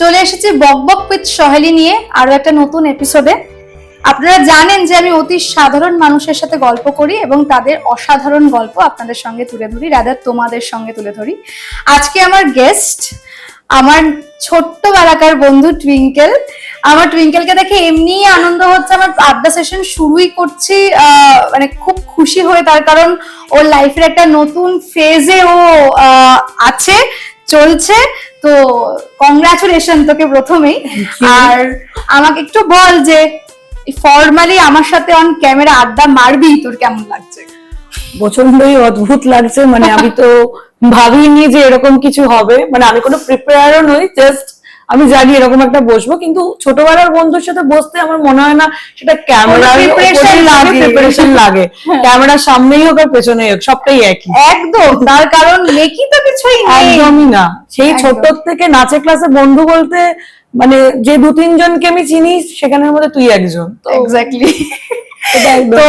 চলে এসেছি বক বক উইথ সহেলি নিয়ে আরও একটা নতুন এপিসোডে আপনারা জানেন যে আমি অতি সাধারণ মানুষের সাথে গল্প করি এবং তাদের অসাধারণ গল্প আপনাদের সঙ্গে তুলে ধরি রাদার তোমাদের সঙ্গে তুলে ধরি। আজকে আমার গেস্ট আমার ছোট্টবেলাকার বন্ধু টুইঙ্কেল আমার টুইঙ্কেলকে দেখে এমনি আনন্দ হচ্ছে, আমার আড্ডা সেশন শুরুই করছি মানে খুব খুশি হয়ে তার কারণ ওর লাইফের একটা নতুন ফেজে ও আছে, চলছে। তো কংগ্রাচুলেশন তোকে প্রথমেই। আর আমাকে একটু বল যে ফর্মালি আমার সাথে অন ক্যামেরা আড্ডা মারবি তোর কেমন লাগছে? প্রচন্ডই অদ্ভুত লাগছে মানে আমি তো ভাবিনি যে এরকম কিছু হবে। মানে আমি কোনো প্রিপেয়ারও নই জাস্ট আমি জানি এরকম একটা বসবো কিন্তু ছোটবেলার বন্ধুর সাথে বসতে আমার মনে হয় না সেটা ক্যামেরা লাগে। প্রিপারেশন লাগে। ক্যামেরার সামনেই হোক আর পেছনেই হোক সবটাই একই। একদম তার কারণ মেকি তো কিছুই নেই। একদমই না। সেই। ছোট থেকে নাচের ক্লাসে বন্ধু বলতে মানে যে দু তিনজনকে আমি চিনি সেখানের মধ্যে তুই একজন। তো এক্স্যাক্টলি তো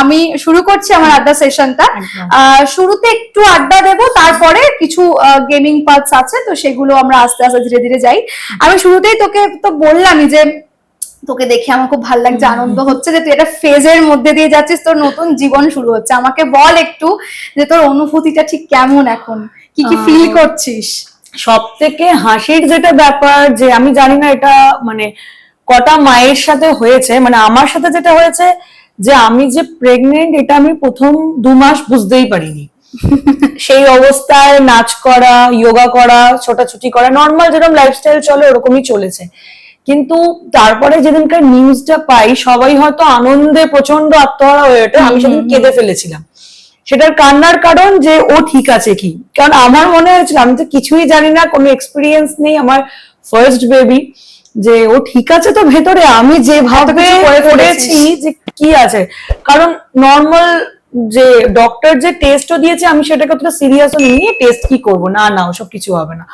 আমি শুরু করছি আমার আড্ডা সেশনটা। শুরুতে একটু আড্ডা দেবো তারপরে কিছু গেমিং পার্টস আছে তো সেগুলো আমরা আস্তে আস্তে ধীরে ধীরে যাই। আমি শুরুতেই তোকে তো বললামই যে তোকে দেখে আমার খুব ভালো লাগছে আনন্দ হচ্ছে যে তুই একটা ফেজের মধ্যে দিয়ে যাচ্ছিস তোর নতুন জীবন শুরু হচ্ছে। আমাকে বল একটু যে তোর অনুভূতিটা ঠিক কেমন এখন? কি কি ফিল করছিস? সব থেকে হাসির যেটা ব্যাপার যে আমি জানি না এটা মানে কটা মায়ের সাথে হয়েছে মানে আমার সাথে যেটা হয়েছে যে আমি যে প্রেগনেন্ট এটা আমি প্রথম দু মাস বুঝতেই পারিনি। সেই অবস্থায় নাচ করা যোগা করা ছোটাছুটি করা নর্মাল যেরকম লাইফস্টাইল চলে ওরকমই চলেছে। কিন্তু তারপরে যেদিনকার নিউজটা পাই সবাই হয়তো আনন্দে প্রচণ্ড আত্মহারা হয়ে ওঠে আমি সেদিন কেঁদে ফেলেছিলাম। সেটার কান্নার কারণ যে ও ঠিক আছে কি? কারণ আমার মনে হয়েছিল আমি তো কিছুই জানি না কোনো এক্সপিরিয়েন্স নেই আমার ফার্স্ট বেবি যে ও ঠিক আছে তো ভেতরে আমি যে ভাবে করে করেছি। যে কি আছে? কারণ নর্মাল যে ডক্টর যে টেস্টও দিয়েছে আমি সেটাকে অতটা সিরিয়াসও নিয়ে টেস্ট কি করব? না না ওসব কিছু হবে না।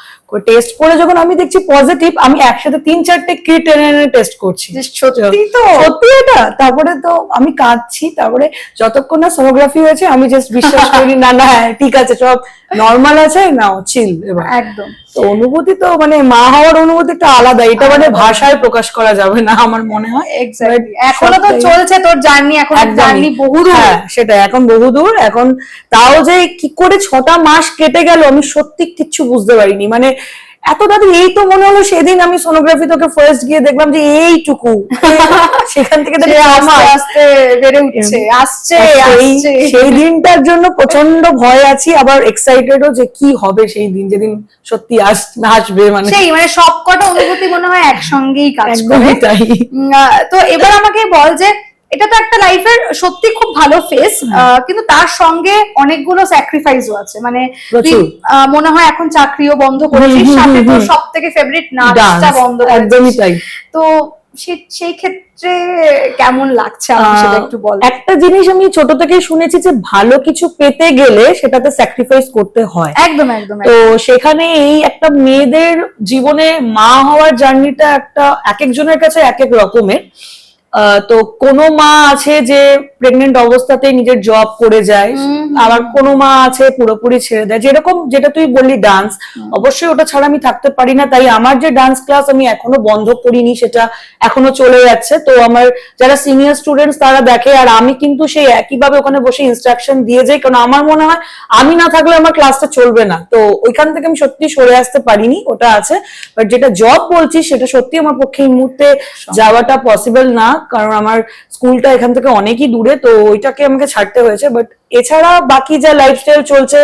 টেস্ট করে যখন আমি দেখছি পজিটিভ আমি একসাথে তিন চারটে কিট এনে এনে টেস্ট করছি। সত্যি তো? সত্যি এটা? তারপরে তো আমি কাঁদছি তারপরে যতক্ষণ না সোনোগ্রাফি হয়েছে আমি জাস্ট বিশ্বাস করি না না হ্যাঁ, ঠিক আছে সব নর্মাল আছে না চিল এবার। একদম। তো অনুভূতি তো মানে মা হওয়ার অনুভূতি একটা আলাদা এটা মানে ভাষায় প্রকাশ করা যাবে না আমার মনে হয়। এক্স্যাক্টলি এখনও তো চলছে তোর জার্নি এখন একদমই। জার্নি বহু দূর। হ্যাঁ সেটা এখন বহুদূর এখন তাও যে কি করে ছটা মাস কেটে গেল আমি সত্যি কিচ্ছু বুঝতে পারিনি। মানে এত তাড়াতাড়ি এই তো মনে হলো সেদিন আমি সোনোগ্রাফি তোকে ফার্স্ট গিয়ে দেখলাম যে এইটুকু। সেখান থেকে আস্তে বেড়ে উঠছে আসছে সেই সেই দিনটার জন্য প্রচণ্ড ভয় আছি আবার এক্সাইটেডও যে কি হবে সেই দিন যেদিন সত্যি আস- আসবে মানে। সেই মানে সবকটা অনুভূতি মনে হয় একসঙ্গেই কাজ করে। তাই। তো এবার আমাকে বল যে এটা তো একটা লাইফের সত্যি খুব ভালো ফেস কিন্তু তার সঙ্গে অনেকগুলো স্যাক্রিফাইসও আছে। মানে মনে হয় এখন চাকরিও বন্ধ করেছিস সাথে তোর সব থেকে ফেভারিট নাচটা বন্ধ একদমই তাই। তো সেই ক্ষেত্রে কেমন লাগছে সেটা একটু বল। একটা জিনিস আমি ছোট থেকেই শুনেছি যে ভালো কিছু পেতে গেলে সেটাতে স্যাক্রিফাইস করতে হয়। একদম একদম তো সেখানে এই একটা মেয়েদের জীবনে মা হওয়ার জার্নিটা একটা এক একজনের কাছে এক এক রকমের। তো কোনো মা আছে যে প্রেগনেন্ট অবস্থাতে নিজের জব করে যায়? আবার কোনো মা আছে পুরোপুরি ছেড়ে দেয়? যেরকম যেটা তুই বললি ডান্স অবশ্যই ওটা ছাড়া আমি থাকতে পারি না। তাই আমার যে ডান্স ক্লাস আমি এখনও বন্ধ করিনি সেটা এখনও চলে যাচ্ছে। তো আমার যারা সিনিয়র স্টুডেন্টস তারা দেখে আর আমি কিন্তু সেই একইভাবে ওখানে বসে ইনস্ট্রাকশন দিয়ে যাই। কারণ আমার মনে হয় আমি না থাকলে আমার ক্লাসটা চলবে না। তো ওইখান থেকে আমি সত্যি সরে আসতে পারিনি ওটা আছে। বাট যেটা জব বলছি সেটা সত্যি আমার পক্ষে এই মুহূর্তে যাওয়াটা পসিবল না। কারণ আমার স্কুলটা এখান থেকে অনেকই দূরে, তো ওইটাকে আমাকে ছাড়তে হয়েছে। বাট এছাড়া বাকি যা লাইফস্টাইল চলছে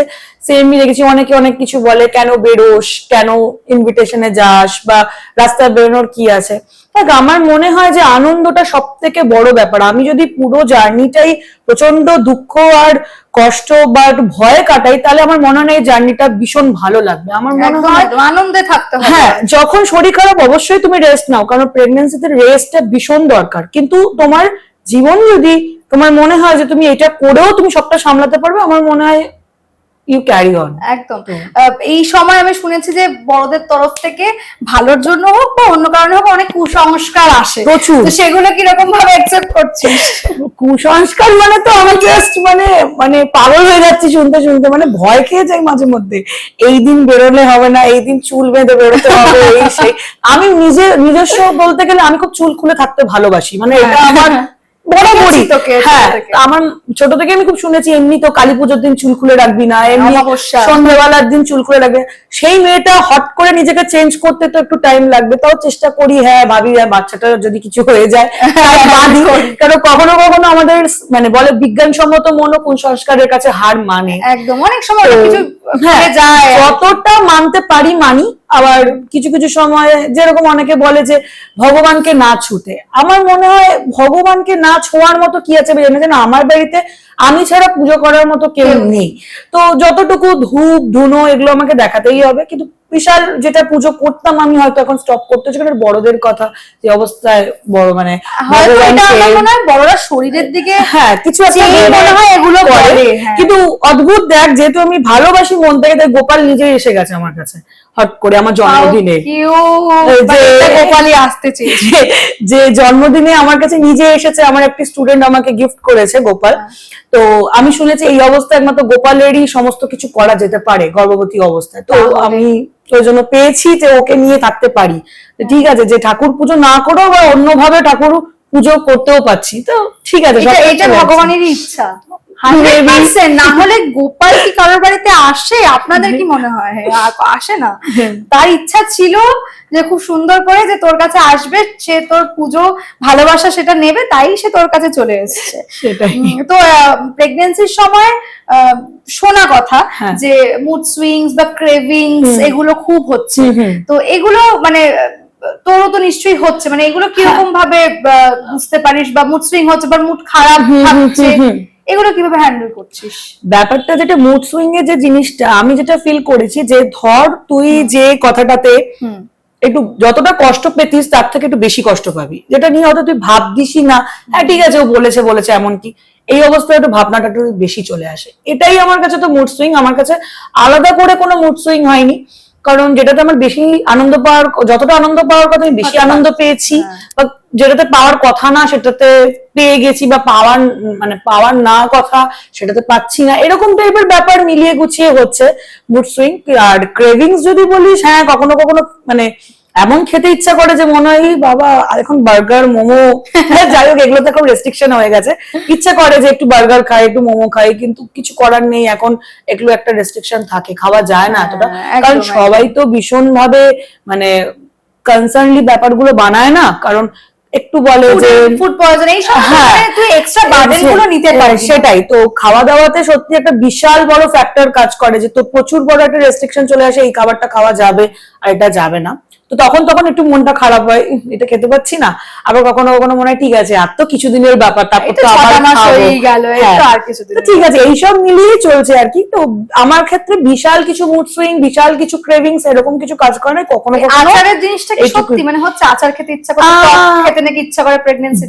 সেমই দেখেছি, অনেকে অনেক কিছু বলে, কেন বেরোস, কেন ইনভিটেশনে যাস, বা রাস্তায় বেরোনোর কি আছে। দেখ আমার মনে হয় যে আনন্দটা সব থেকে বড় ব্যাপার। আমি যদি পুরো জার্নিটাই প্রচণ্ড দুঃখ আর কষ্ট বা একটু ভয়ে কাটাই তাহলে আমার মনে হয় এই জার্নিটা ভীষণ ভালো লাগবে। আমার মনে হয় আনন্দে থাকতে হবে। হ্যাঁ যখন শরীর খারাপ অবশ্যই তুমি রেস্ট নাও কারণ প্রেগনেন্সিতে রেস্টটা ভীষণ দরকার। কিন্তু তোমার জীবন যদি তোমার মনে হয় যে তুমি এটা করেও তুমি সবটা সামলাতে পারবে আমার মনে হয় ইউ ক্যারি অন একদম। এই সময় আমি শুনেছি যে বড়দের তরফ থেকে ভালোর জন্য হোক বা অন্য কারণে হোক অনেক কুসংস্কার আসে। প্রচুর। সেগুলো কীরকম ভাবে অ্যাকসেপ্ট করছিস? কুসংস্কার মানে তো আমি জাস্ট মানে মানে পাগল হয়ে যাচ্ছি শুনতে শুনতে। মানে ভয় খেয়ে যাই মাঝে মধ্যে। এই দিন বেরোলে হবে না এই দিন চুল বেঁধে বেরোতে হবে এই সেই। আমি নিজে নিজস্ব বলতে গেলে আমি খুব চুল খুলে থাকতে ভালোবাসি। মানে এটা আমার বরাবরই। হ্যাঁ আমার ছোট থেকে আমি খুব শুনেছি এমনি তো কালী পুজোর দিন চুল খুলে রাখবি না এমনি। সন্ধ্যাবেলার দিন চুল খুলে রাখবে সেই মেয়েটা হট করে নিজেকে চেঞ্জ করতে তো একটু টাইম লাগবে তাও চেষ্টা করি হ্যাঁ ভাবি হ্যাঁ বাচ্চাটা যদি কিছু হয়ে যায় কারণ কখনো কখনো আমাদের মানে বলে বিজ্ঞানসম্মত মন ও কুসংস্কারের কাছে হার মানে। একদম অনেক সময় কিছু হ্যাঁ, হয়ে যায়। যতটা মানতে পারি মানি আবার কিছু কিছু সময় যেরকম অনেকে বলে যে ভগবানকে না ছুতে, আমার মনে হয় ভগবানকে না ছোঁয়ার মতো কি আছে আমি জানি না আমার বাড়িতে আমি ছাড়া পুজো করার মতো কেউ নেই। তো যতটুকু ধূপ, ধুনো এগুলো আমাকে দেখাতেই হবে, কিন্তু বিশাল যেটা পুজো করতাম আমি হয়তো এখন স্টপ করতে হচ্ছে কারণ বড়দের কথা যে অবস্থায় বড় মানে হয় বড়রা শরীরের দিকে হ্যাঁ কিছু মনে হয় এগুলো করে, হ্যাঁ। কিন্তু অদ্ভুত দেখ যেহেতু আমি ভালোবাসি মন থেকে তাই গোপাল নিজেই এসে গেছে আমার কাছে হট করে আমার জন্মদিনে। মানে গোপালই আসতে চেয়েছে। যে- যে জন্মদিনে আমার কাছে নিজে এসেছে আমার একটি স্টুডেন্ট আমাকে গিফট করেছে গোপাল। তো আমি শুনেছি এই অবস্থায় একমাত্র গোপালেরই সমস্ত কিছু করা যেতে পারে গর্ভবতী অবস্থায়। তো আমি ওই জন্য পেয়েছি যে ওকে নিয়ে থাকতে পারি। তো ঠিক আছে যে ঠাকুর পুজো না করেও বা অন্যভাবে ঠাকুর পুজো করতেও পারছি। তো ঠিক আছে এটা। ভগবানেরই ইচ্ছা। হান্ড্রেড পার্সেন্ট না হলে গোপাল কি কারোর বাড়িতে আসে? আপনাদের কি মনে হয়? আ- আসে না। তার ইচ্ছা ছিল যে খুব সুন্দর করে যে তোর কাছে আসবে সে তোর পুজো ভালোবাসা সেটা নেবে তাই সে তোর কাছে চলে এসেছে। তো প্রেগনেন্সির সময় শোনা কথা হ্যাঁ। যে মুড সুইংস বা ক্রেভিংস এগুলো খুব হচ্ছে। তো এগুলো মানে তোরও তো নিশ্চয়ই হচ্ছে মানে এগুলো কীরকম ভাবে বুঝতে পারিস? বা মুড সুইং হচ্ছে বা মুড খারাপ হুম, এগুলো কীভাবে হ্যান্ডেল করছিস? ব্যাপারটা যেটা মুড সুইং এর যে জিনিসটা আমি যেটা ফিল করেছি যে ধর তুই যে কথাটাতে একটু যতটা কষ্ট পেতিস তার থেকে একটু বেশি কষ্ট পাবি। যেটা নিয়ে হয়তো তুই ভাবদিসই না। হ্যাঁ ঠিক আছে ও বলেছে বলেছে এমন কি এই অবস্থায় একটু ভাবনাটা একটু বেশি চলে আসে। এটাই আমার কাছে তো মুড সুইং আমার কাছে আলাদা করে কোনো মুড সুইং হয়নি। কারণ যেটাতে আমার বেশি আনন্দ পাওয়ার যতটা আনন্দ পাওয়ার কথা আমি বেশি আনন্দ পেয়েছি। হ্যাঁ। বা যেটাতে পাওয়ার কথা না সেটাতে পেয়ে গেছি বা পাওয়ার মানে পাওয়ার না কথা সেটাতে পাচ্ছি না। এরকম টাইপের ব্যাপার মিলিয়ে গুছিয়ে হচ্ছে মুড সুইং আর ক্রেভিংস যদি বলিস হ্যাঁ কখনো কখনো মানে এমন খেতে ইচ্ছা করে যে মনে হয় বাবা এখন বার্গার মোমো যাই হোক এগুলোতে এখন রেস্ট্রিকশন হয়ে গেছে। ইচ্ছা করে যে একটু বার্গার খাই একটু মোমো খাই কিন্তু কিছু করার নেই। এখন এগুলো একটা রেস্ট্রিকশন থাকে খাওয়া যায় না এতটা। হ্যাঁ, কারণ সবাই তো ভীষণ ভাবে মানে কনসার্নলি ব্যাপারগুলো বানায় না। কারণ একটু বলে যে ফুড পয়জন এই সব হ্যাঁ। তুই এক্সট্রা বার্ডেনগুলো নিতে পারিস সেটাই তো খাওয়া দাওয়াতে সত্যি একটা বিশাল বড় ফ্যাক্টর কাজ করে যে তোর প্রচুর বড় একটা রেস্ট্রিকশন চলে আসে এই খাবারটা খাওয়া যাবে আর এটা যাবে না তো তখন তখন একটু মনটা খারাপ হয় এটা খেতে পাচ্ছি না। আবার কখনো কখনো মনে হয় ঠিক আছে আর তো কিছুদিনের ব্যাপার তারপর তো আবার হ্যাঁ। ঠিক আছে এইসব মিলিয়ে চলছে আর কি। তো আমার ক্ষেত্রে বিশাল কিছু মুড সুইং বিশাল কিছু ক্রেভিংস এরকম কিছু কাজ করে না কখনো কখনো আচারের জিনিসটা সত্যি? মানে হচ্ছে আচার খেতে ইচ্ছা করে খেতে নাকি ইচ্ছা করে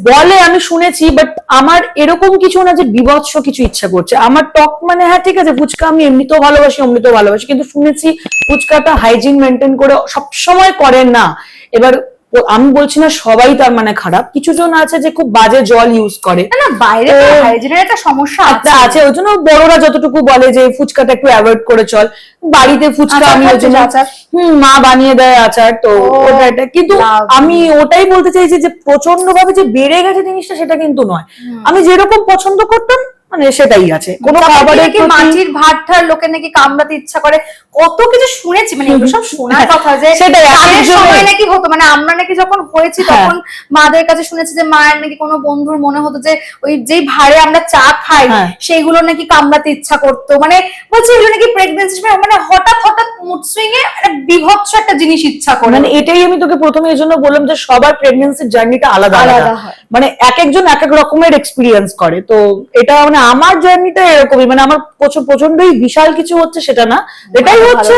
বলে আমি শুনেছি বাট আমার এরকম কিছু না যে বিভৎস কিছু ইচ্ছা করছে। আমার টক মানে হ্যাঁ ঠিক আছে ফুচকা আমি এমনিতেও ভালোবাসি অমনিতেও ভালোবাসি কিন্তু শুনেছি ফুচকাটা হাইজিন মেনটেন করে সবসময় করেন না। এবার আমি বলছি না সবাই তার মানে খারাপ। কিছু জন আছে যে খুব বাজে জল ইউজ করে। না বাইরে হাইজিনের একটা সমস্যা আছে। আছে ওই জন্য বড়রা যতটুকু বলে যে ফুচকাটা একটু অ্যাভয়েড করে চল। বাড়িতে ফুচকা আমি ওই জন্য আচার? মা বানিয়ে দেয় আচার তো ওটা এটা কিন্তু আমি ওটাই বলতে চাইছি যে প্রচণ্ড ভাবে যে বেড়ে গেছে জিনিসটা সেটা কিন্তু নয়। আমি যেরকম পছন্দ করতাম মানে সেটাই আছে। কোনো নাকি প্রতি- মাটির ভাত ঠার লোকে নাকি কামড়াতে ইচ্ছা করে। কত কিছু শুনেছি মানে এগুলো সব শোনার কথা যে সময় নাকি হতো মানে আমরা নাকি যখন হয়েছি হ্যাঁ। তখন মাদের কাছে শুনেছি যে মায়ের নাকি কোনো বন্ধুর মনে হতো যে ওই যেই ভারে আমরা চা খাই হ্যাঁ। সেইগুলো নাকি কামড়াতে ইচ্ছা করতো মানে বলছি এগুলো নাকি প্রেগনেন্সি সময় মানে হঠাৎ হঠাৎ মুড সুইং এ বিভৎস একটা জিনিস ইচ্ছা করে মানে এটাই আমি তোকে প্রথমে এই জন্য বললাম যে সবার প্রেগনেন্সির জার্নিটা আলাদা আলাদা হয়। মানে এক একজন এক এক রকমের এক্সপিরিয়েন্স করে তো এটা মানে আমার জার্নিটা এরকমই মানে আমার প্রচুর প্রচন্ডই বিশাল কিছু হচ্ছে সেটা না এটাই ভালো, হচ্ছে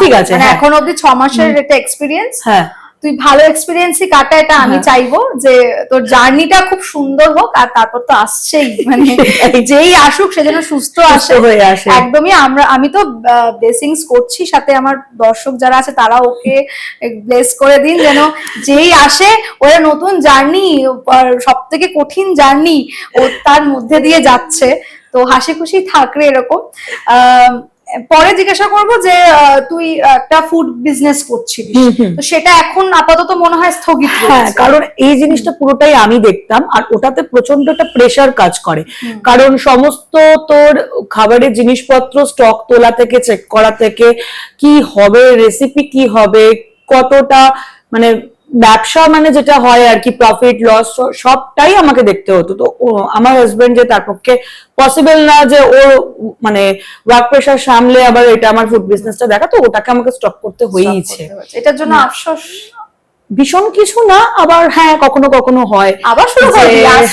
ঠিক আছে মানে হ্যাঁ। এখন অব্দি ছ মাসের একটা এক্সপিরিয়েন্স হ্যাঁ। তুই ভালো এক্সপিরিয়েন্সই কাটা এটা আমি হ্যাঁ। চাইব যে তোর জার্নিটা খুব সুন্দর হোক আর তারপর তো আসছেই। মানে যেই আসুক সে যেন সুস্থ আসে। হয়ে আসে। একদমই আমরা আমি তো ব্লেসিংস করছি সাথে আমার দর্শক যারা আছে তারা ওকে ব্লেস করে দিন যেন যেই আসে ওরা নতুন জার্নি সব থেকে কঠিন জার্নি ও তার মধ্যে দিয়ে যাচ্ছে। তো হাসি খুশি থাকরে এরকম। আহ, পরে জিজ্ঞাসা করব যে তুই একটা ফুড বিজনেস হুম। তো সেটা এখন আপাতত মনে হয় স্থগিত হ্যাঁ কারণ এই জিনিসটা পুরোটাই আমি দেখতাম আর ওটাতে প্রচণ্ড একটা প্রেশার কাজ করে। কারণ সমস্ত তোর খাবারের জিনিসপত্র স্টক তোলা থেকে চেক করা থেকে কি হবে রেসিপি কি হবে কতটা মানে ব্যবসা মানে যেটা হয় আর কি প্রফিট লস সবটাই আমাকে দেখতে হতো। তো আমার হাজবেন্ড যে তার পক্ষে পসিবল না যে ও মানে ওয়ার্ক প্রেশার সামলে আবার এটা আমার ফুড বিজনেসটা দেখা তো ওটাকে আমাকে স্টপ করতে হয়েইছে। এটার জন্য আফসোস ভীষণ কিছু না আবার হ্যাঁ কখনো কখনো হয় আবার শুরু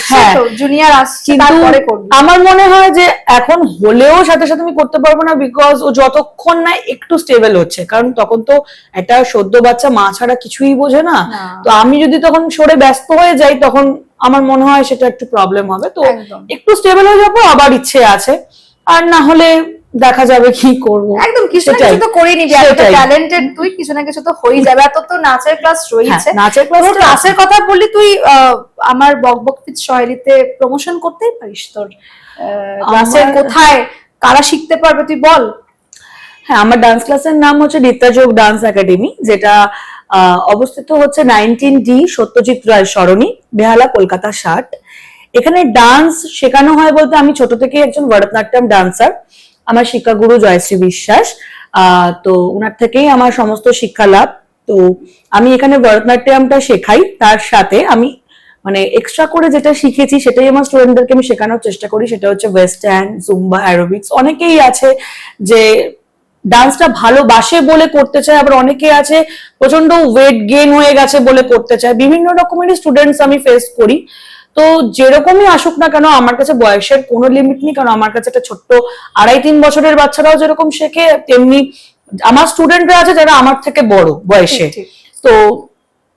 হ্যাঁ। জুনিয়র আসছে তারপরে করবি। আমার মনে হয় যে এখন হলেও সাথে সাথে আমি করতে পারব না বিকজ ও যতক্ষণ না একটু স্টেবল হচ্ছে কারণ তখন তো একটা সদ্য বাচ্চা মা ছাড়া কিছুই বোঝে না। তো আমি যদি তখন সরে ব্যস্ত হয়ে যাই তখন আমার মনে হয় সেটা একটু প্রবলেম হবে। তো একটু স্টেবল হয়ে যাব আবার ইচ্ছে আছে। আর না হলে দেখা যাবে কি করব। একদম কিছু না কিছু তো করে নিবি। এত। ট্যালেন্টেড তুই কিছু না কিছু তো হয়েই যাবে। আর তোর তো নাচের ক্লাস রয়েছে। হ্যাঁ, নাচের ক্লাস ক্লাসের কথা বললি তুই আমার বকবকফিট সহেলিতে প্রমোশন করতেই পারিস তোর। ক্লাসের কোথায়? কারা শিখতে পারবে তুই বল। হ্যাঁ আমার ডান্স ক্লাসের নাম হচ্ছে নিত্যাযোগ ডান্স একাডেমি যেটা আহ, অবস্থিত হচ্ছে নাইনটিন ডি সত্যজিৎ রায় সরণি বেহালা কলকাতা ষাট। এখানে ডান্স শেখানো হয় বলতে আমি ছোট থেকেই একজন ভরতনাট্যম ডান্সার আমার শিক্ষাগুরু জয়শ্রী বিশ্বাস। তো ওনার থেকেই আমার সমস্ত শিক্ষা লাভ। তো আমি এখানে ভরতনাট্যমটা শেখাই, তার সাথে আমি মানে এক্সট্রা করে যেটা শিখেছি সেটাই আমার স্টুডেন্টদেরকে আমি শেখানোর চেষ্টা করি, সেটা হচ্ছে ওয়েস্টার্ন জুম্বা অ্যারোবিক্স অনেকেই আছে যে ডান্সটা ভালোবাসে বলে করতে চায়, আবার অনেকে আছে প্রচণ্ড ওয়েট গেইন হয়ে গেছে বলে করতে চায়। বিভিন্ন রকমের স্টুডেন্টস আমি ফেস করি। তো যেরকমই আসুক না কেন আমার কাছে বয়সের কোনো লিমিট নেই কারণ আমার কাছে একটা ছোট্ট আড়াই তিন বছরের বাচ্চারাও যেরকম শেখে তেমনি আমার স্টুডেন্টরা আছে যারা আমার থেকে বড় বয়সে। তো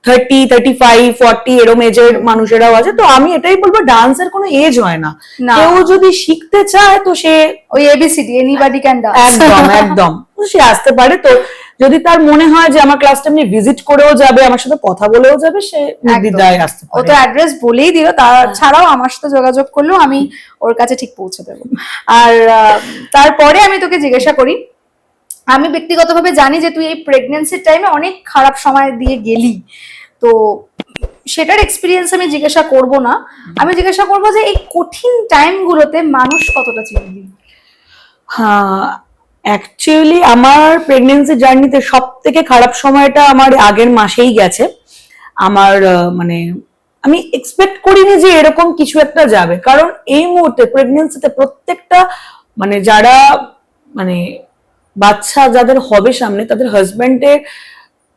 থার্টি থার্টি ফাইভ ফর্টি এরম এজের মানুষেরাও আছে তো আমি এটাই বলব ডান্সের কোনো এজ হয় না না। কেউ যদি শিখতে চায় তো সে ওই এবিসিডি এনিবডি ক্যান ডান্স একদম একদম সে আসতে পারে তো যদি তার মনে হয় যে আমার ক্লাসটা এমনি ভিজিট করেও যাবে আমার সাথে কথা বলেও যাবে সে নির্দ্বিধায় আসতে পারে। ও তো অ্যাড্রেস বলেই দিল তাছাড়াও আমার সাথে যোগাযোগ করলেও আমি ওর কাছে ঠিক পৌঁছে দেবো। আর তারপরে আমি তোকে জিজ্ঞাসা করি আমি ব্যক্তিগতভাবে জানি যে তুই এই প্রেগনেন্সির টাইমে অনেক খারাপ সময় দিয়ে গেলি। তো সেটার এক্সপিরিয়েন্স আমি জিজ্ঞাসা করব না। আমি জিজ্ঞাসা করব যে এই কঠিন টাইমগুলোতে মানুষ কতটা চিনবি হ্যাঁ অ্যাকচুয়ালি আমার প্রেগনেন্সি জার্নিতে সব থেকে খারাপ সময়টা আমার আগের মাসেই গেছে। আমার মানে আমি এক্সপেক্ট করিনি যে এরকম কিছু একটা যাবে। কারণ এই মুহূর্তে প্রেগনেন্সিতে প্রত্যেকটা মানে যারা মানে বাচ্চা যাদের হবে সামনে, তাদের হাজবেন্ডের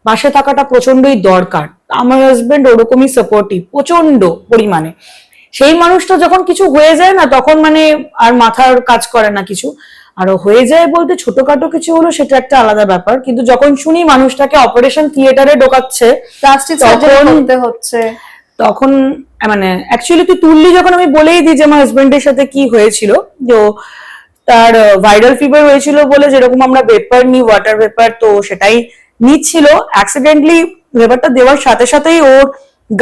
পাশে থাকাটা প্রচন্ডই দরকার। আমার হাজব্যান্ড ওরকমই সাপোর্টিভ প্রচণ্ড পরিমাণে। সেই মানুষটা যখন কিছু হয়ে যায় না, তখন মানে আর মাথার কাজ করে না কিছু। আর হয়ে যায় বলতে ছোটখাটো কিছু হলো সেটা একটা আলাদা ব্যাপার। কিন্তু যখন শুনি মানুষটাকে অপারেশন থিয়েটারে ঢোকাচ্ছে প্লাস্টিক সার্জারি হচ্ছে। তখন মানে অ্যাকচুয়ালি তুই তুললি যখন আমি বলেই দিই যে আমার হাজবেন্ডের সাথে কি হয়েছিল যে তার ভাইরাল ফিভার হয়েছিল বলে যেরকম আমরা ভেপার নিই ওয়াটার ভেপার তো সেটাই নিচ্ছিল। অ্যাক্সিডেন্টলি ভেপারটা দেওয়ার সাথে সাথেই ওর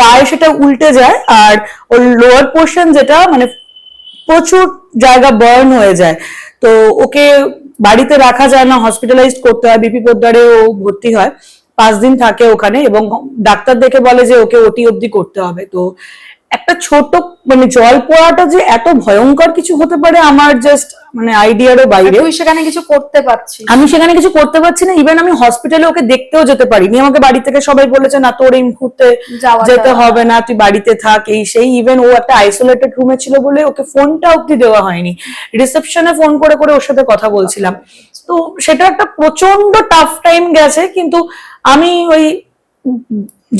গায়ে সেটা উল্টে যায় আর ওর লোয়ার পোর্শন যেটা মানে প্রচুর জায়গা বার্ন হয়ে যায়। তো ওকে বাড়িতে রাখা যায় না হসপিটালাইজ করতে হয় বিপি পোদ্দারে ও ভর্তি হয়, পাঁচ দিন থাকে ওখানে এবং ডাক্তার দেখে বলে যে ওকে ওটি অবধি করতে হবে। তো একটা ছোট মানে জল পড়াটা যে এত ভয়ঙ্কর কিছু হতে পারে, আমার জাস্ট মানে আইডিয়ারও বাইরে। তুই সেখানে কিছু করতে পারছি আমি সেখানে কিছু করতে পারছি না ইভেন আমি হসপিটালে ওকে দেখতেও যেতে পারিনি। আমাকে বাড়ি থেকে সবাই বলেছে না তোর এই মুহূর্তে যেতে হবে না তুই বাড়িতে থাক। এই সেই ইভেন ও একটা আইসোলেটেড রুমে ছিল বলে ওকে ফোনটা অব্দি দেওয়া হয়নি। রিসেপশনে ফোন করে করে ওর সাথে কথা বলছিলাম। তো সেটা একটা প্রচণ্ড টাফ টাইম গেছে কিন্তু আমি ওই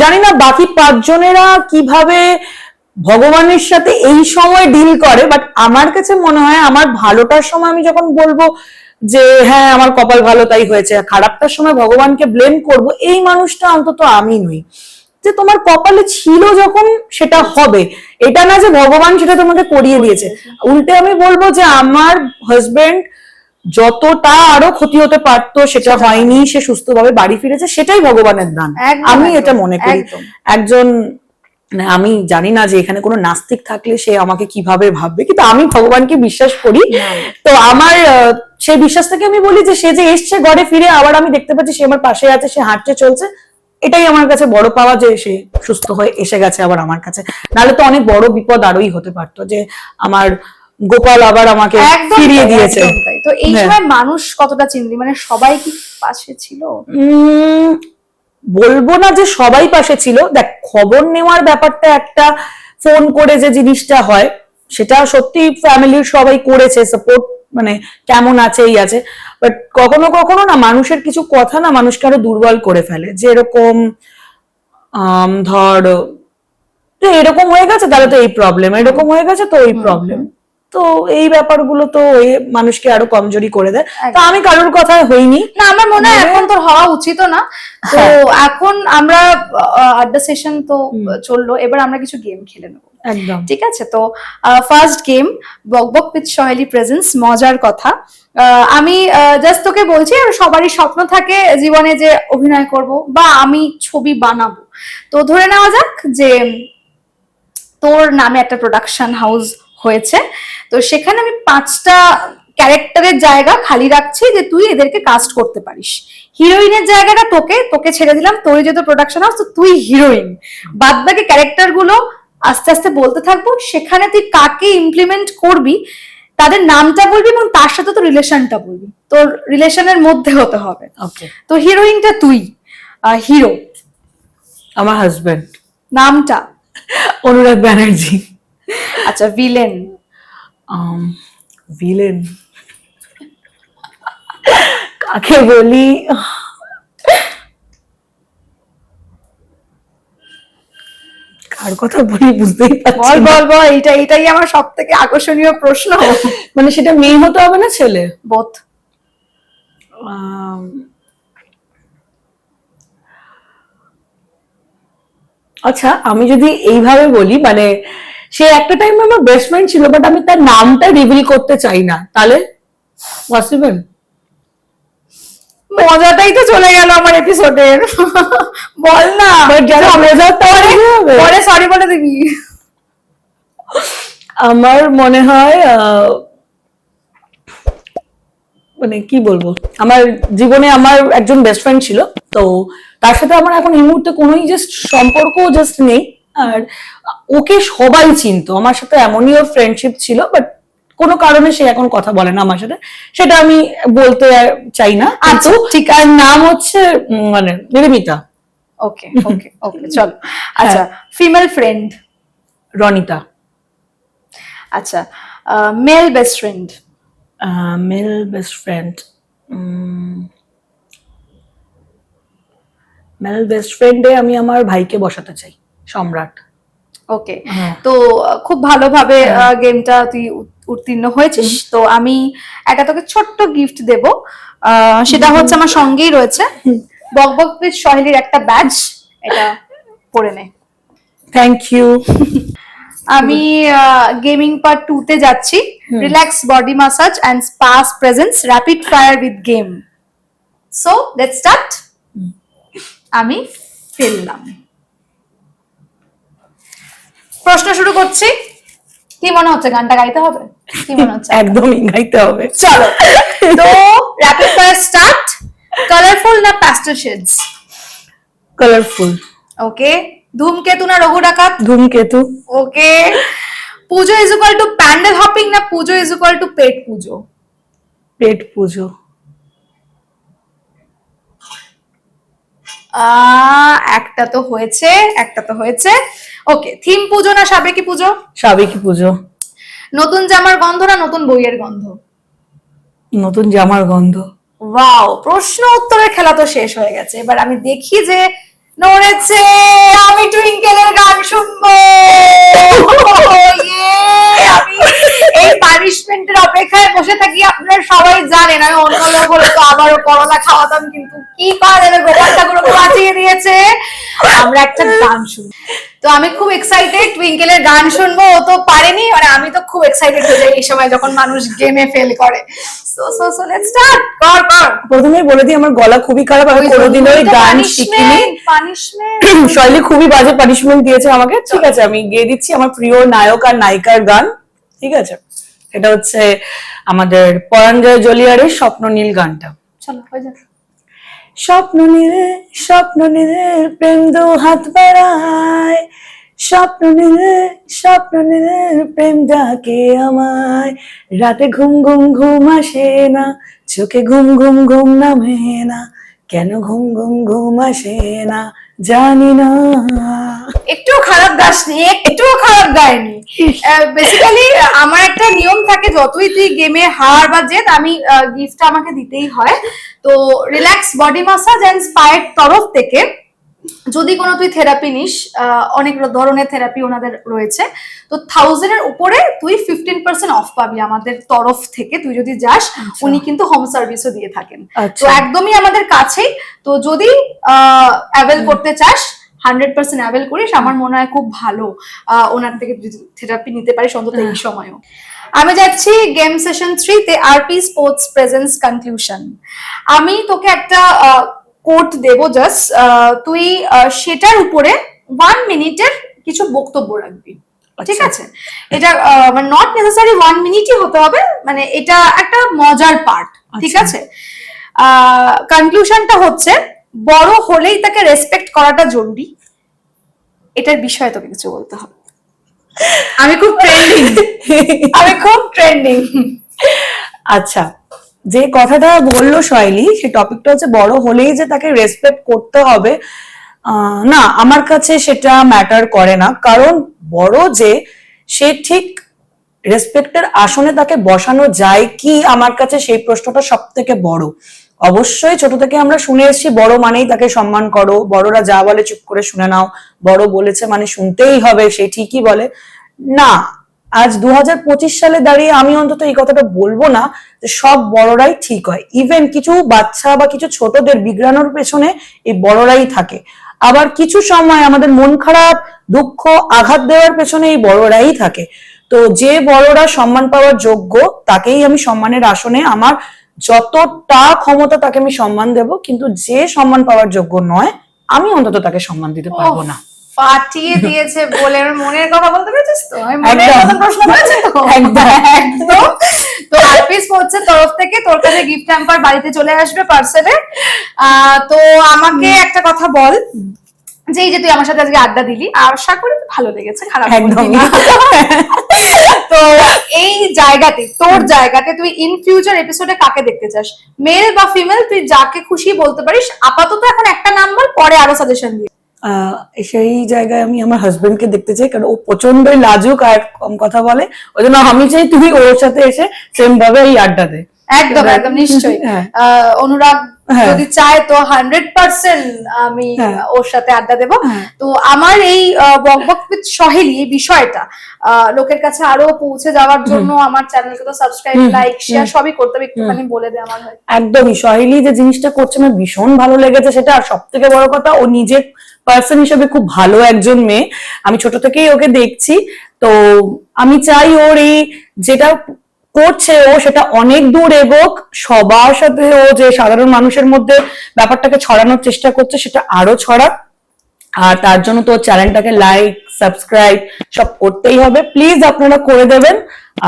জানি না বাকি পাঁচজনেরা কীভাবে ভগবানের সাথে এই সময় ডিল করে বাট আমার কাছে মনে হয় আমার ভালোটার সময় আমি যখন বলব যে হ্যাঁ আমার কপাল ভালো তাই হয়েছে খারাপটার সময় ভগবানকে ব্লেম করব এই মানুষটা অন্তত আমি নই। যে তোমার কপালে ছিল যখন সেটা হবে এটা না যে ভগবান সেটা তোমাকে করিয়ে দিয়েছে। উল্টে আমি বলব যে আমার হাজবেন্ড যতটা আরও ক্ষতি হতে পারতো সেটা হয়নি সে সুস্থভাবে বাড়ি ফিরেছে সেটাই ভগবানের দান। আমি এটা মনে করি। একজন আমি জানি না যে এখানে কোনো নাস্তিক থাকলে সে আমাকে কীভাবে ভাববে কিন্তু আমি ভগবানকে বিশ্বাস করি। তো আমার সেই বিশ্বাস থেকে আমি বলি যে সে যে এসছে ঘরে ফিরে আবার আমি দেখতে পাচ্ছি সে আমার পাশে আছে সে হাঁটছে চলছে। এটাই আমার কাছে বড় পাওয়া যে সে সুস্থ হয়ে এসে গেছে আবার আমার কাছে। নাহলে তো অনেক বড় বিপদ আরোই হতে পারতো যে আমার গোপাল আবার আমাকে ফিরিয়ে দিয়েছে। তো এই হ্যাঁ। সময় মানুষ কতটা চিনলি মানে সবাই কি পাশে ছিল? উম, বলব না যে সবাই পাশে ছিল। দেখ খবর নেওয়ার ব্যাপারটা একটা ফোন করে যে জিনিসটা হয় সেটা সত্যি ফ্যামিলির সবাই করেছে সাপোর্ট মানে কেমন আছে এই আছে। বাট কখনো কখনো না মানুষের কিছু কথা না মানুষকে আরও দুর্বল করে ফেলে। যে এরকম ধর এরকম হয়ে গেছে তাহলে তো এই প্রবলেম এরকম হয়ে গেছে তো ওই প্রবলেম তো এই ব্যাপারগুলো তো ওই মানুষকে আরও কমজোরি করে দেয়। তো আমি কারোর কথায় হইনি। না আমার মনে হয় মানে- এখন তোর হওয়া উচিত না। তো হ্যাঁ। এখন আমরা আড্ডা সেশন তো চলল এবার আমরা কিছু গেম খেলে নেব। একদম। ঠিক আছে? তো ফার্স্ট গেম বকবক উইথ সহেলি প্রেজেন্স মজার কথা। আমি জাস্ট তোকে বলছি সবারই স্বপ্ন থাকে জীবনে যে অভিনয় করব বা আমি ছবি বানাবো। তো ধরে নেওয়া যাক যে তোর নামে একটা প্রোডাকশন হাউস হয়েছে। তো সেখানে আমি পাঁচটা ক্যারেক্টারের জায়গা খালি রাখছি যে তুই এদেরকে কাস্ট করতে পারিস। হিরোইনের জায়গাটা তোকে তোকে ছেড়ে দিলাম তোর যেহেতু প্রোডাকশন হাউস তো তুই হিরোইন বাদ বাকি ক্যারেক্টারগুলো আস্তে আস্তে বলতে থাকব। সেখানে তুই কাকে ইমপ্লিমেন্ট করবি তাদের নামটা বলবি এবং তার সাথে তো রিলেশনটা বলবি। তোর রিলেশনের মধ্যে হতে হবে। তো হিরোইনটা তুই হিরো আমার হাজবেন্ড নামটা? অনুরাগ ব্যানার্জি। আচ্ছা ভিলেন ভিলেন কাকে বলি? কার কথা বলি বুঝতেই বল পারছি। বল বল এইটা এটাই আমার সব থেকে আকর্ষণীয় প্রশ্ন। মানে সেটা মেয়ে হতে হবে না ছেলে? বোথ আম, আচ্ছা আমি যদি এইভাবে বলি মানে সে একটা টাইম আমার বেস্ট ফ্রেন্ড ছিল বাট আমি তার নামটা রিভিল করতে চাই না। তাহলে পসিবল মজাটাই তো চলে গেল আমার এপিসোডের বল না? পরে সরি বলে দিবি। আমার মনে হয় আহ, মানে কি বলব? আমার জীবনে আমার একজন বেস্ট ফ্রেন্ড ছিল তো তার সাথে আমার এখন এই মুহূর্তে কোনোই জাস্ট সম্পর্ক জাস্ট নেই। আর ওকে সবাই চিনতো। আমার সাথে এমনই ওর ফ্রেন্ডশিপ ছিল বাট কোনো কারণে সে এখন কথা বলে না আমার সাথে। সেটা আমি বলতে চাই না আচ্ছা, ঠিক আর নাম হচ্ছে মানে নির্মিতা। ওকে ওকে ওকে চলো। আচ্ছা ফিমেল ফ্রেন্ড রনিতা। আচ্ছা male best friend male best friend male best ফ্রেন্ডে আমি আমার ভাইকে বসাতে চাই। সম্রাট। ওকে হ্যাঁ। তো খুব ভালোভাবে গেমটা তুই উত্তীর্ণ হয়েছিস। তো আমি একটা তোকে ছোট্ট গিফট দেব। সেটা হচ্ছে আমার সঙ্গেই রয়েছে। বকবক উইথ সহেলির একটা ব্যাচ এটা পরে নে। থ্যাংক ইউ আমি গেমিং পার্ট টু তে যাচ্ছি। Relax body massage and spas presence rapid fire with game so let start আমি ফেললাম। প্রশ্ন শুরু করছি। কি মনে হচ্ছে গানটা গাইতে হবে? কি মনে হচ্ছে? একদমই গাইতে হবে। চলো। তো র্যাপিড ফায়ার স্টার্ট কালারফুল না প্যাস্টেল শেডস কালারফুল ওকে ধূমকেতু না রঘু ডাকাত? ধূমকেতু। Okay Pujo is equal to pandal hopping না পুজো ইজ ইকুয়াল টু পেট পুজো? পেট পুজো। একটা তো হয়েছে একটা তো হয়েছে। ওকে থিম পুজো না সাবেকি পুজো? সাবেকি পুজো। নতুন জামার গন্ধ না নতুন বইয়ের গন্ধ? নতুন জামার গন্ধ। ওয়াও প্রশ্ন উত্তরের খেলা তো শেষ হয়ে গেছে। এবার আমি দেখি যে নড়েছে আমি টুইঙ্কেলের গান শুনব। আমি এই পানিশমেন্টের অপেক্ষায় বসে থাকি আপনারা সবাই জানেন আমি অন্য লোক হলে তো আবারও করলা খাওয়াতাম কিন্তু কি করা যাবে গোপাল ঠাকুর ওকে বাঁচিয়ে দিয়েছে আমরা একটা গান শুনি তো আমি খুব এক্সাইটেড টুইঙ্কেলের গান শুনব। ও তো পারেনি মানে আমি তো খুব এক্সাইটেড হয়ে যাই এই সময় যখন মানুষ গেমে ফেল করে। So so so let's start কর কর! প্রথমেই বলে দিই আমার গলা খুবই খারাপ আমি কোনোদিনও ওই গান শিখিনি। পানিশমেন্ট শৈলী খুবই বাজে পানিশমেন্ট দিয়েছে আমাকে। ঠিক আছে আমি গেয়ে দিচ্ছি আমার প্রিয় নায়ক আর নায়িকার গান। ঠিক আছে? এটা হচ্ছে আমাদের পরাঞ্জয় জলিয়ারের স্বপ্ন নীল গানটা। চলো হয়ে যাক। স্বপ্ন নিরে স্বপ্ন নিরে প্রেম দু হাত বাড়ায়। স্বপ্ন নিরে স্বপ্ন নিরে প্রেম ডাকে আমায়। রাতে ঘুম ঘুম ঘুম আসে না চোখে ঘুম ঘুম ঘুম নামে না। কেন ঘুম ঘুম ঘুম আসে না জানি না। একটু খারাপ গাসনি একটু খারাপ গায়নি। বেসিক্যালি আমার একটা নিয়ম থাকে যতই তুই গেমে হার বা জেত আমি গিফট আমাকে দিতেই হয়। তো রিল্যাক্স বডি মাসাজ এন্ড স্পায়ের তরফ থেকে যদি কোনো তুই থেরাপি নিস অনেক ধরনের থেরাপি ওনাদের রয়েছে তো থাউজেন্ডের উপরে তুই ফিফটিন পার্সেন্ট অফ পাবি আমাদের তরফ থেকে তুই যদি যাস উনি কিন্তু হোম সার্ভিসও দিয়ে থাকেন। তো আচ্ছা একদমই আমাদের কাছেই তো যদি অ্যাভেল করতে চাস হান্ড্রেড পার্সেন্ট অ্যাভেল করিস আমার মনে হয় খুব ভালো আহ, ওনার থেকে থেরাপি নিতে পারিস অন্তত এই সময়ও। আমি যাচ্ছি গেম সেশন থ্রিতে আরপি স্পোর্টস প্রেজেন্স কনক্লুশন আমি তোকে একটা কোট দেবো জাস্ট তুই সেটার উপরে ওয়ান মিনিটের কিছু বক্তব্য রাখবি। ঠিক আছে? এটা নট নেসেসারি ওয়ান মিনিটই হতে হবে মানে এটা একটা মজার পার্ট ঠিক আচ্ছা। আছে? কনক্লুশনটা হচ্ছে বড় হলেই তাকে রেসপেক্ট করাটা জরুরি। এটার বিষয়ে তোকে কিছু বলতে হবে। আমি খুব ট্রেন্ডিং আমি খুব ট্রেন্ডিং আচ্ছা যে কথাটা বলল শৈলী সেই টপিকটা হচ্ছে বড় হলেই যে তাকে রেসপেক্ট করতে হবে না আমার কাছে সেটা ম্যাটার করে না। কারণ বড় যে সে ঠিক রেসপেক্টের আসনে তাকে বসানো যায় কি? আমার কাছে সেই প্রশ্নটা সব থেকে বড়। অবশ্যই ছোট থেকে আমরা শুনে এসেছি, বড় মানেই তাকে সম্মান করো, বড়রা যা বলে চুপ করে শুনে নাও, বড় বলেছে মানে শুনতেই হবে, সে ঠিকই বলে। না, আজ দু হাজার পঁচিশ সালে দাঁড়িয়ে আমি অন্তত এই কথাটা বলব না যে সব বড়রাই ঠিক হয়। ইভেন কিছু বাচ্চা বা কিছু ছোটদের বিগড়ানোর পেছনে এই বড়রাই থাকে। আবার কিছু সময় আমাদের মন খারাপ, দুঃখ, আঘাত দেওয়ার পেছনে এই বড়রাই থাকে। তো যে বড়রা সম্মান পাওয়ার যোগ্য, তাকেই আমি সম্মানের আসনে আমার যতটা ক্ষমতা তাকে আমি সম্মান দেব কিন্তু যে সম্মান পাওয়ার যোগ্য নয় আমি অন্তত তাকে সম্মান দিতে পারব না। ফাটিয়ে দিয়েছে বলে আমার মনের কথা বলতে পেরেছিস তো? আমি মনের। কথা প্রশ্ন করেছি তো? একদম। তো আরপি স্পোর্টস তরফ থেকে তোর কাছে গিফট হ্যাম্পার বাড়িতে চলে আসবে পার্সেলে তো আমাকে একটা কথা বল। যে এই যে তুই আমার সাথে আজকে আড্ডা দিলি আশা করি ভালো লেগেছে খারাপ একদম তো এই জায়গাতে তোর জায়গাতে তুই ইন ফিউচার এপিসোডে কাকে দেখতে চাস? মেল বা ফিমেল তুই যাকে খুশি বলতে পারিস আপাতত এখন একটা নাম্বার পরে আরও সাজেশন দিয়ে। সেই জায়গায় আমি আমার হাজবেন্ডকে দেখতে চাই কারণ ও প্রচন্ডই লাজুক আর কম কথা বলে। ওই জন্য আমি চাই তুমি ওর সাথে এসে সেম ভাবে এই আড্ডা দে। একদম একদম নিশ্চয়ই। হ্যাঁ। অনুরাগ। যদি চায় তো হান্ড্রেড পার্সেন্ট আমি হ্যাঁ। ওর সাথে আড্ডা দেব। হ্যাঁ। তো আমার এই বকবক with সহেলি এই বিষয়টা লোকের কাছে আরও পৌঁছে যাওয়ার জন্য আমার চ্যানেলকে তো সাবস্ক্রাইব লাইক শেয়ার সবই করতে হবে একটুখানি বলে দে আমার একদমই সহেলি যে জিনিসটা করছে আমার ভীষণ ভালো লেগেছে সেটা আর সব থেকে বড় কথা ও নিজে পার্সন হিসেবে খুব ভালো একজন মেয়ে। আমি ছোট থেকেই ওকে দেখছি। তো আমি চাই ওর এই যেটা করছে ও, সেটা অনেক দূর এগোক, সবার সাথে ও যে সাধারণ মানুষের মধ্যে ব্যাপারটাকে ছড়ানোর চেষ্টা করছে, সেটা আরও ছড়াক। আর তার জন্য তো চ্যানেলটাকে লাইক সাবস্ক্রাইব সব করতেই হবে। প্লিজ আপনারা করে দেবেন।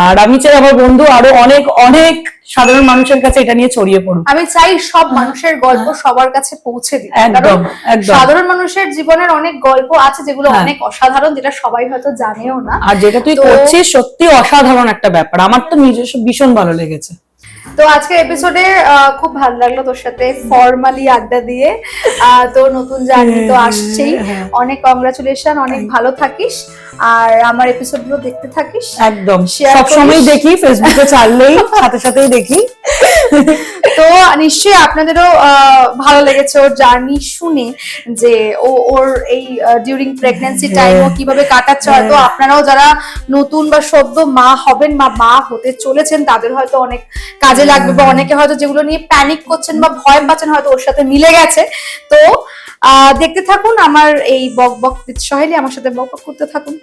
আর আমি চাই আমার বন্ধু আরও অনেক অনেক সাধারণ মানুষের কাছে এটা নিয়ে ছড়িয়ে পড়ুক। আমি চাই সব মানুষের গল্প সবার কাছে পৌঁছে দিতে একদম, কারণ একদম। সাধারণ মানুষের জীবনের অনেক গল্প আছে যেগুলো হ্যাঁ। অনেক অসাধারণ যেটা সবাই হয়তো জানেও না। আর যেটা তুই করছিস সত্যি অসাধারণ একটা ব্যাপার। আমার তো নিজস্ব ভীষণ ভালো লেগেছে। তো আজকে এপিসোডে খুব ভালো লাগল তোর সাথে ফর্মালি আড্ডা দিয়ে। তো নতুন জার্নি তো আসছেই। হ্যাঁ। অনেক কংগ্রাচুলেশন অনেক ভালো থাকিস। আর আমার এপিসোডগুলো দেখতে থাকিস। একদম। Share সব সময় করিস। দেখি ফেসবুকে চাললেই সাথে সাথেই দেখি। তো নিশ্চয়ই আপনাদেরও ভালো লেগেছে ওর জার্নি শুনে যে ও ওর এই ডিউরিং প্রেগন্যান্সি টাইম ও কীভাবে কাটাচ্ছে। হয়তো আপনারাও যারা নতুন বা সদ্য মা হবেন বা মা হতে চলেছেন তাদের হয়তো অনেক কাজে লাগবে বা অনেকে হয়তো যেগুলো নিয়ে প্যানিক করছেন বা ভয় পাচ্ছেন হয়তো ওর সাথে মিলে গেছে। তো আহ, দেখতে থাকুন আমার এই বক বক সহেলি আমার সাথে বক বক করতে থাকুন।